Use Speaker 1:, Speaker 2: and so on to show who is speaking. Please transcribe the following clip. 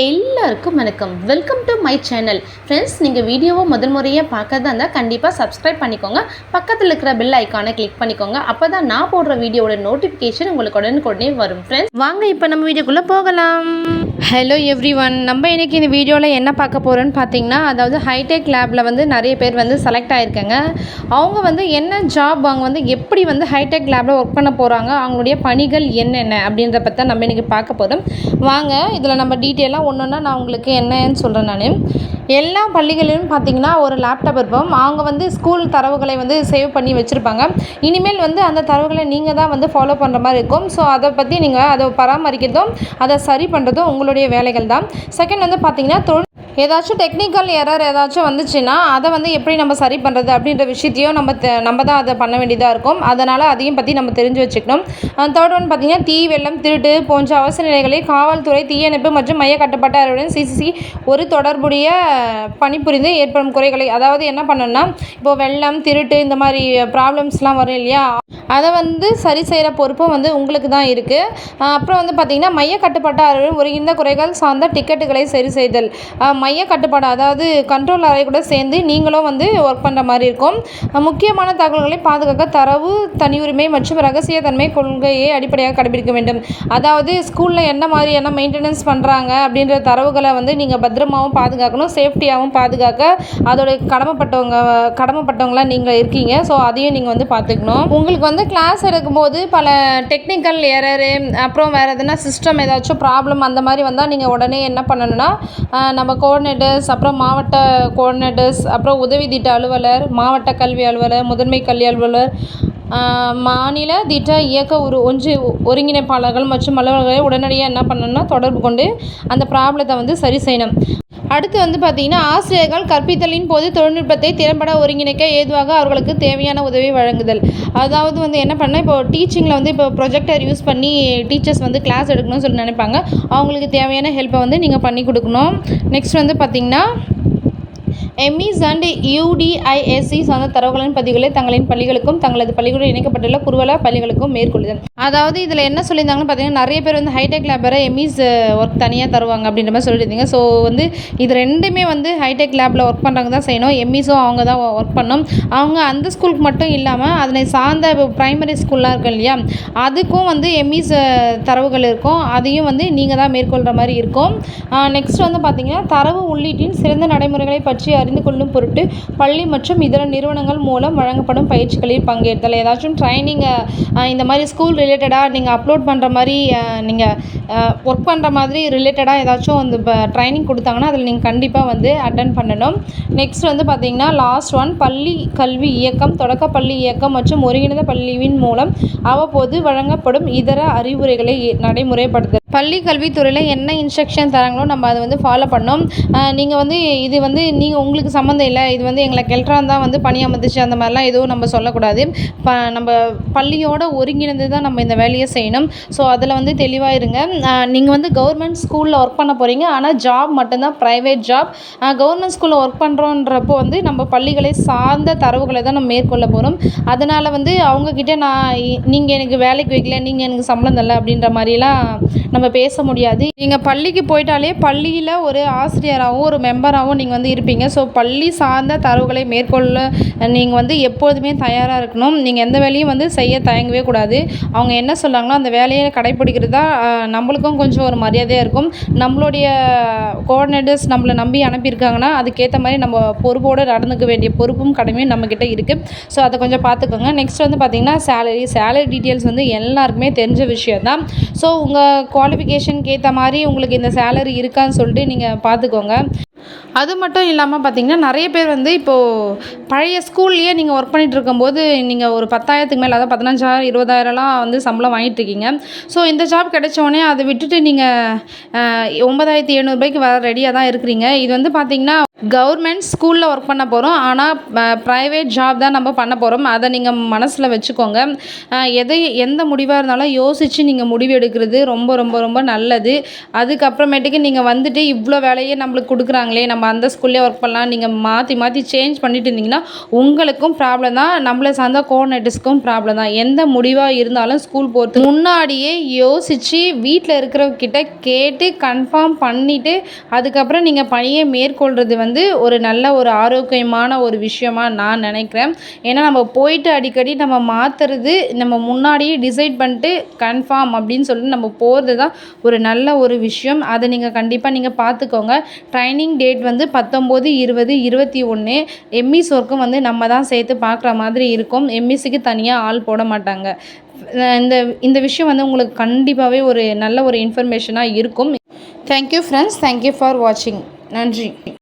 Speaker 1: எல்லாருக்கும் வணக்கம். Welcome to my channel friends நீங்கள் வீடியோவை முதல் முறையாக பார்க்கறதா இருந்தால் கண்டிப்பாக சப்ஸ்கிரைப் பண்ணிக்கோங்க. பக்கத்தில் இருக்கிற பெல் ஐக்கானை கிளிக் பண்ணிக்கோங்க. அப்போ தான் நான் போடுற வீடியோவோட நோட்டிஃபிகேஷன் உங்களுக்கு உடனுக்குடனே வரும். ஃப்ரெண்ட்ஸ் வாங்க இப்போ நம்ம வீடியோக்குள்ளே போகலாம். ஹலோ எவ்ரி ஒன் நம்ம இன்றைக்கி இந்த வீடியோவில் என்ன பார்க்க போகிறோன்னு பார்த்தீங்கன்னா அதாவது ஹைடெக் லேபில் வந்து நிறைய பேர் வந்து செலக்ட் ஆகிருக்காங்க அவங்க வந்து என்ன ஜாப் அவங்க வந்து எப்படி வந்து ஹைடெக் லேபில் ஒர்க் பண்ண போகிறாங்க அவங்களுடைய பணிகள் என்னென்ன அப்படின்றத பற்றி தான் நம்ம இன்றைக்கி பார்க்க போகிறோம் வாங்க இதில் நம்ம டீட்டெயிலாக ஒன்று நான் உங்களுக்கு என்னன்னு சொல்கிறேன் நான். எல்லா பள்ளிகளிலும் பார்த்தீங்கன்னா ஒரு லேப்டாப் இருப்போம் அவங்க வந்து ஸ்கூல் தரவுகளை வந்து சேவ் பண்ணி வச்சுருப்பாங்க. இனிமேல் வந்து அந்த தரவுகளை நீங்கள் தான் வந்து ஃபாலோ பண்ணுற மாதிரி இருக்கும். ஸோ அதை பற்றி நீங்கள் அதை பராமரிக்கிறதும் அதை சரி பண்ணுறதும் உங்களுடைய வேலைகள் தான். செகண்ட் வந்து பார்த்தீங்கன்னா தொழில் ஏதாச்சும் டெக்னிக்கல் எரர் ஏதாச்சும் வந்துச்சுன்னா அதை வந்து எப்படி நம்ம சரி பண்ணுறது அப்படின்ற விஷயத்தையும் நம்ம நம்ம தான் அதை பண்ண வேண்டியதாக இருக்கும். அதனால் அதையும் பற்றி நம்ம தெரிஞ்சு வச்சுக்கணும். தேர்ட் ஒன் பார்த்தீங்கன்னா தீ வெள்ளம் திருட்டு போன்ற அவசர நிலைகளை காவல்துறை தீயணைப்பு மற்றும் மைய கட்டுப்பாட்டு அறையுடன் சிசிசி ஒரு தொடர்புடைய பணிபுரிந்து ஏற்படும் குறைகளை அதாவது என்ன பண்ணணும்னா இப்போ வெள்ளம் திருட்டு இந்த மாதிரி ப்ராப்ளம்ஸ்லாம் வரும் இல்லையா? அதை வந்து சரி செய்கிற பொறுப்பும் வந்து உங்களுக்கு தான் இருக்குது அப்புறம் வந்து பார்த்திங்கன்னா மைய கட்டுப்பாட்டு ஒரு ஒருங்கிணைந்த குறைகள் சார்ந்த டிக்கெட்டுகளை சரி செய்தல். மைய கட்டுப்பாடு அதாவது கண்ட்ரோல் அறை கூட சேர்ந்து நீங்களும் வந்து ஒர்க் பண்ணுற மாதிரி இருக்கும். முக்கியமான தகவல்களை பாதுகாக்க தரவு தனியுரிமை மற்றும் ரகசியத்தன்மை கொள்கையை அடிப்படையாக கடைபிடிக்க வேண்டும். அதாவது ஸ்கூலில் என்ன மாதிரியான மெயின்டெனன்ஸ் பண்ணுறாங்க அப்படின்ற தரவுகளை வந்து நீங்கள் பத்திரமாவும் பாதுகாக்கணும் சேஃப்டியாகவும் பாதுகாக்க அதோட கடமைப்பட்டவங்க கடமைப்பட்டவங்களாம் நீங்கள் இருக்கீங்க. ஸோ அதையும் நீங்கள் வந்து பார்த்துக்கணும் உங்களுக்கு வந்து கிளாஸ் எடுக்கும்போது பல டெக்னிக்கல் எரரு அப்புறம் வேறு எதுனா சிஸ்டம் ஏதாச்சும் ப்ராப்ளம் அந்த மாதிரி வந்தால் நீங்கள் உடனே என்ன பண்ணணும்னா நம்ம கோஆர்டினேட்டர்ஸ் அப்புறம் மாவட்ட கோஆர்டினேட்டர்ஸ் அப்புறம் உதவி திட்ட அலுவலர் மாவட்ட கல்வி அலுவலர் முதன்மை கல்வி அலுவலர் மாநில திட்ட இயக்க ஒரு ஒன்று ஒருங்கிணைப்பாளர்கள் மற்றும் அலுவலர்களை உடனடியாக என்ன பண்ணணும்னா தொடர்பு கொண்டு அந்த ப்ராப்ளத்தை வந்து சரி செய்யணும். அடுத்து வந்து பார்த்திங்கன்னா ஆசிரியர்கள் கற்பித்தலின் போது தொழில்நுட்பத்தை திறம்பட ஒருங்கிணைக்க ஏதுவாக அவர்களுக்கு தேவையான உதவி வழங்குதல். அதாவது வந்து என்ன பண்ணால் இப்போ டீச்சிங்கில் வந்து இப்போ ப்ரொஜெக்டர் யூஸ் பண்ணி டீச்சர்ஸ் வந்து கிளாஸ் எடுக்கணும்னு சொல்லி நினைப்பாங்க. அவங்களுக்கு தேவையான ஹெல்ப்பை வந்து நீங்கள் பண்ணி கொடுக்கணும். நெக்ஸ்ட் வந்து பார்த்திங்கன்னா எம்இஸ் அண்ட் யூடிஐஎஸ்சி சார்ந்த தரவுகளின் பதிவுகளை தங்களின் பள்ளிகளுக்கும் தங்களது பள்ளிகளுடன் இணைக்கப்பட்டுள்ள குறுவல பள்ளிகளுக்கும் மேற்கொள்ளுதல். அதாவது இதில் என்ன சொல்லியிருந்தாங்கன்னு பார்த்தீங்கன்னா நிறைய பேர் வந்து ஹைடெக் லேபரை எம்இஸ் ஒர்க் தனியாக தருவாங்க அப்படின்ற மாதிரி சொல்லியிருந்தீங்க. ஸோ வந்து இது ரெண்டுமே வந்து ஹைடெக் லேபில் ஒர்க் பண்ணுறவங்க தான் செய்யணும். எம்இஸும் அவங்க தான் ஒர்க் பண்ணணும். அவங்க அந்த ஸ்கூலுக்கு மட்டும் இல்லாமல் அதனை சார்ந்த ப்ரைமரி ஸ்கூல்லாம் இருக்கும் இல்லையா? அதுக்கும் வந்து எம்இஸ் தரவுகள் இருக்கும். அதையும் வந்து நீங்கள் தான் மேற்கொள்கிற மாதிரி இருக்கும். நெக்ஸ்ட் வந்து பார்த்தீங்கன்னா தரவு உள்ளீட்டின் சிறந்த நடைமுறைகளை பற்றி அறிந்து கொள்ளும் பொருட்டு பள்ளி மற்றும் இதர நிறுவனங்கள் மூலம் வழங்கப்படும் பயிற்சிகளில் பங்கேற்றல். ஏதாச்சும் ட்ரைனிங் இந்த மாதிரி ஸ்கூல் ரிலேட்டடாக நீங்கள் அப்லோட் பண்ணுற மாதிரி நீங்கள் ஒர்க் பண்ணுற மாதிரி ரிலேட்டடாக ஏதாச்சும் வந்து இப்போ ட்ரைனிங் கொடுத்தாங்கன்னா அதில் நீங்கள் கண்டிப்பாக வந்து அட்டன் பண்ணணும். நெக்ஸ்ட் வந்து பார்த்தீங்கன்னா லாஸ்ட் ஒன் பள்ளி கல்வி இயக்கம் தொடக்க பள்ளி இயக்கம் மற்றும் ஒருங்கிணைந்த பள்ளியின் மூலம் அவ்வப்போது வழங்கப்படும் இதர அறிவுரைகளை நடைமுறைப்படுத்த பள்ளி கல்வித்துறையில் என்ன இன்ஸ்ட்ரக்ஷன் தராங்களோ நம்ம அதை வந்து ஃபாலோ பண்ணோம். நீங்கள் வந்து இது வந்து நீங்கள் உங்களுக்கு சம்மந்தம் இல்லை. இது வந்து எங்களை கெல்ட்ரான் தான் வந்து பணி அமர்ந்துச்சு அந்த மாதிரிலாம் எதுவும் நம்ம சொல்லக்கூடாது. ப நம்ம பள்ளியோட ஒருங்கிணைந்து தான் நம்ம இந்த வேலையை செய்யணும். ஸோ அதில் வந்து தெளிவாக இருங்க. நீங்கள் வந்து கவர்மெண்ட் ஸ்கூலில் ஒர்க் பண்ண போகிறீங்க ஆனால் ஜாப் மட்டும்தான் ப்ரைவேட் ஜாப் கவர்மெண்ட் ஸ்கூலில் ஒர்க் பண்ணுறோன்றப்போ வந்து நம்ம பள்ளிகளை சார்ந்த தரவுகளை தான் நம்ம மேற்கொள்ள போகிறோம் அதனால் வந்து அவங்கக்கிட்ட நான் நீங்கள் எனக்கு வேலைக்கு வைக்கல நீங்கள் எனக்கு சம்பளம் தரல அப்படின்ற மாதிரிலாம் நம்ம பேச முடியாது. நீங்கள் பள்ளிக்கு போயிட்டாலே பள்ளியில் ஒரு ஆசிரியராகவும் ஒரு மெம்பராகவும் நீங்கள் வந்து இருப்பீங்க. ஸோ பள்ளி சார்ந்த தரவுகளை மேற்கொள்ள நீங்கள் வந்து எப்போதுமே தயாராக இருக்கணும். நீங்கள் எந்த வேலையும் வந்து செய்ய தயங்கவே கூடாது. அவங்க என்ன சொல்கிறாங்களோ அந்த வேலையை கடைப்பிடிக்கிறது தான் நம்மளுக்கும் கொஞ்சம் ஒரு மரியாதையாக இருக்கும். நம்மளுடைய கோஆர்டினேட்டர்ஸ் நம்மளை நம்பி அனுப்பியிருக்காங்கன்னா அதுக்கேற்ற மாதிரி நம்ம பொறுப்போடு நடந்துக்க வேண்டிய பொறுப்பும் கடமையும் நம்மக்கிட்ட இருக்குது ஸோ அதை கொஞ்சம் பார்த்துக்கோங்க. நெக்ஸ்ட் வந்து பார்த்திங்கன்னா சேலரி சேலரி டீட்டெயில்ஸ் வந்து எல்லாருக்குமே தெரிஞ்ச விஷயம் தான் ஸோ உங்கள் குவாலிஃபிகேஷனுக்கு ஏற்ற மாதிரி உங்களுக்கு இந்த சேலரி இருக்கான்னு சொல்லிட்டு நீங்கள் பார்த்துக்கோங்க. அது மட்டும் இல்லாமல் பார்த்தீங்கன்னா நிறைய பேர் வந்து இப்போது பழைய ஸ்கூல்லையே நீங்கள் ஒர்க் பண்ணிட்டு இருக்கும்போது நீங்கள் ஒரு பத்தாயிரத்துக்கு மேலே அதாவது பதினஞ்சாயிரம் இருபதாயிரம்லாம் வந்து சம்பளம் வாங்கிட்டு இருக்கீங்க. ஸோ இந்த ஜாப் கிடைச்சோடனே அதை விட்டுட்டு நீங்கள் ஒன்பதாயிரத்தி எழுநூறுபாய்க்கு வர ரெடியாக தான் இருக்கிறீங்க. இது வந்து பார்த்திங்கன்னா கவர்மெண்ட் ஸ்கூலில் ஒர்க் பண்ண போகிறோம் ஆனால் ப்ரைவேட் ஜாப் தான் நம்ம பண்ண போகிறோம் அதை நீங்கள் மனசில் வச்சுக்கோங்க. எதை எந்த முடிவாக இருந்தாலும் யோசித்து நீங்கள் முடிவு எடுக்கிறது ரொம்ப ரொம்ப ரொம்ப நல்லது. அதுக்கப்புறமேட்டுக்கு நீங்கள் வந்துட்டு இவ்வளோ வேலையை நம்மளுக்கு கொடுக்குறாங்களே நம்ம நம்ம அந்த ஸ்கூல்லே ஒர்க் பண்ணலாம். நீங்கள் மாற்றி மாற்றி சேஞ்ச் பண்ணிட்டு இருந்தீங்கன்னா உங்களுக்கும் ப்ராப்ளம் தான். நம்மளை சார்ந்த கோஆர்டினேட்டர்ஸ்க்கும் ப்ராப்ளம் தான். எந்த முடிவாக இருந்தாலும் ஸ்கூல் போகிறதுக்கு முன்னாடியே யோசித்து வீட்டில் இருக்கிறவங்கிட்ட கேட்டு கன்ஃபார்ம் பண்ணிவிட்டு அதுக்கப்புறம் நீங்கள் பணியை மேற்கொள்கிறது வந்து ஒரு நல்ல ஒரு ஆரோக்கியமான ஒரு விஷயமா நான் நினைக்கிறேன். ஏன்னா நம்ம போயிட்டு அடிக்கடி நம்ம மாற்றுறது நம்ம முன்னாடியே டிசைட் பண்ணிட்டு கன்ஃபார்ம் அப்படின்னு சொல்லிட்டு நம்ம போகிறது தான் ஒரு நல்ல ஒரு விஷயம். அதை நீங்கள் கண்டிப்பாக நீங்கள் பார்த்துக்கோங்க ட்ரைனிங் டேட் வந்து பத்தொம்போது இருபது இருபத்தி ஒன்று எம்இ ஒர்க்கும் வந்து நம்ம தான் சேர்த்து பார்க்குற மாதிரி இருக்கும். எம்இசிக்கு தனியாக ஆள் போட மாட்டாங்க. இந்த இந்த விஷயம் வந்து உங்களுக்கு கண்டிப்பாகவே ஒரு நல்ல ஒரு இன்ஃபர்மேஷனாக இருக்கும். தேங்க்யூ ஃப்ரெண்ட்ஸ் தேங்க்யூ ஃபார் வாட்சிங் நன்றி.